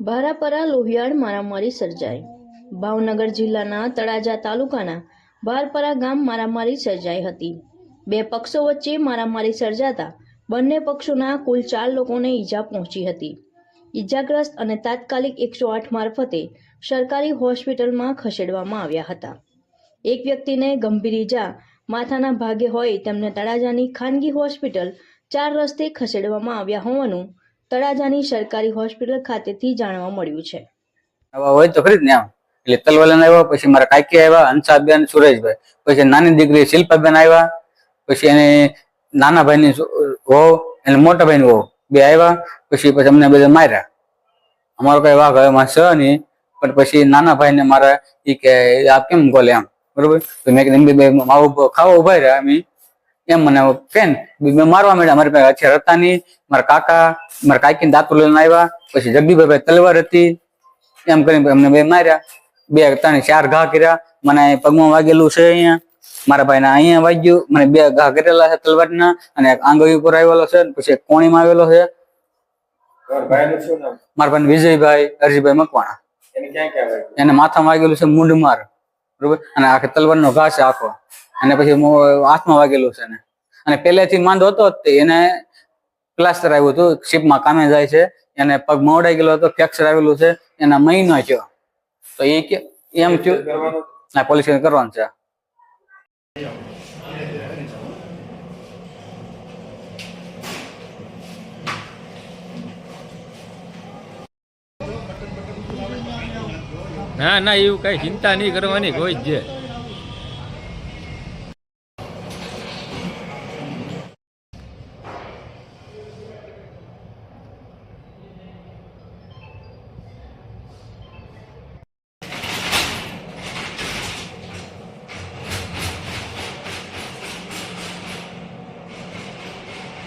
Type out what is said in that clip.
ભારાપરા લોહિયાળ મારામારી સર્જાઈ. ભાવનગર જિલ્લાના તળાજા તાલુકાના ભારપરા ગામ મારામારી સર્જાઈ હતી. બે પક્ષો વચ્ચે મારામારી સર્જાતા બંને પક્ષોના કુલ ચાર લોકોને ઈજા પહોંચી હતી. ઈજાગ્રસ્ત અને તાત્કાલિક એકસો આઠ મારફતે સરકારી હોસ્પિટલમાં ખસેડવામાં આવ્યા હતા. એક વ્યક્તિને ગંભીર ઈજા માથાના ભાગે હોય તેમને તળાજાની ખાનગી હોસ્પિટલ ચાર રસ્તે ખસેડવામાં આવ્યા હોવાનું તળાજાની સરકારી હોસ્પિટલ ખાતેથી જાણવા મળ્યું છે. આવા હોય તો ખરી ને આમ. એટલે તલવલન આવ્યા, પછી મારા કાકી આવ્યા હંસાબેન સુરેશભાઈ. પછી નાની દીકરી શિલ્પાબેન આવ્યા, પછી એને નાના ભાઈની વહુ એને મોટા ભાઈની વહુ બે આવ્યા, પછી પછી અમને બધા માર્યા. અમારો કઈ વાઘ હવે માં છે નહીં, પણ પછી નાના ભાઈને મારા એ કે, આ કેમ બોલે એમ બરોબર? મેં કીધું માવું ખાવા ઊભા રહ્યા અમે. એમ મને કેન મેં મારવા માંડ્યા મારી પાસે હથિયાર હતા નહીં મારા કાકા મારા કાકીને દાંતો લઈને આવ્યા પછી જગદીભાઈ તલવાર હતી. એમ કરીને અમને બે માર્યા બે ત્રણ ચાર ઘા કર્યા મને પગમાં વાગેલું છે અહીંયા. મારા ભાઈને અહીંયા વાગ્યું મને બે ઘા કરેલા છે તલવારના અને એક આંગળી ઉપર આવેલો છે પછી એક કોણીમાં આવેલો છે. મારા ભાઈ વિજયભાઈ હરજીભાઈ મકવાણા. એને માથામાં વાગેલું છે મૂંઢ માર બરોબર? અને આખે તલવારનો ઘા છે આખો. અને પછી મો- હાથમાં વાગેલું છે ને. અને પહેલેથી માંદો હતો એને પ્લાસ્ટર આવ્યું હતું શિપમાં કામે જાય છે એને પગ મોડાઈ ગયેલો હતો ફ્રેક્ચર આવેલું છે એના મહિનો થયો. તો એ કે એમ થયું ના પોલીસ કરવાનું છે. ના ના એવું કઈ ચિંતા નહીં કરવાની કોઈ જ છે.